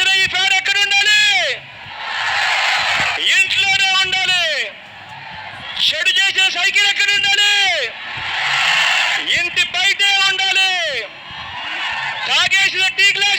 వేసిన ఈ పేడ ఎక్కడ ఉండాలి? ఇంట్లోనే ఉండాలి. చెడు చేసిన సైకిల్ ఎక్కడ ఉండాలి? ఇంటి బయటే ఉండాలి. తాగేసిన టీకులే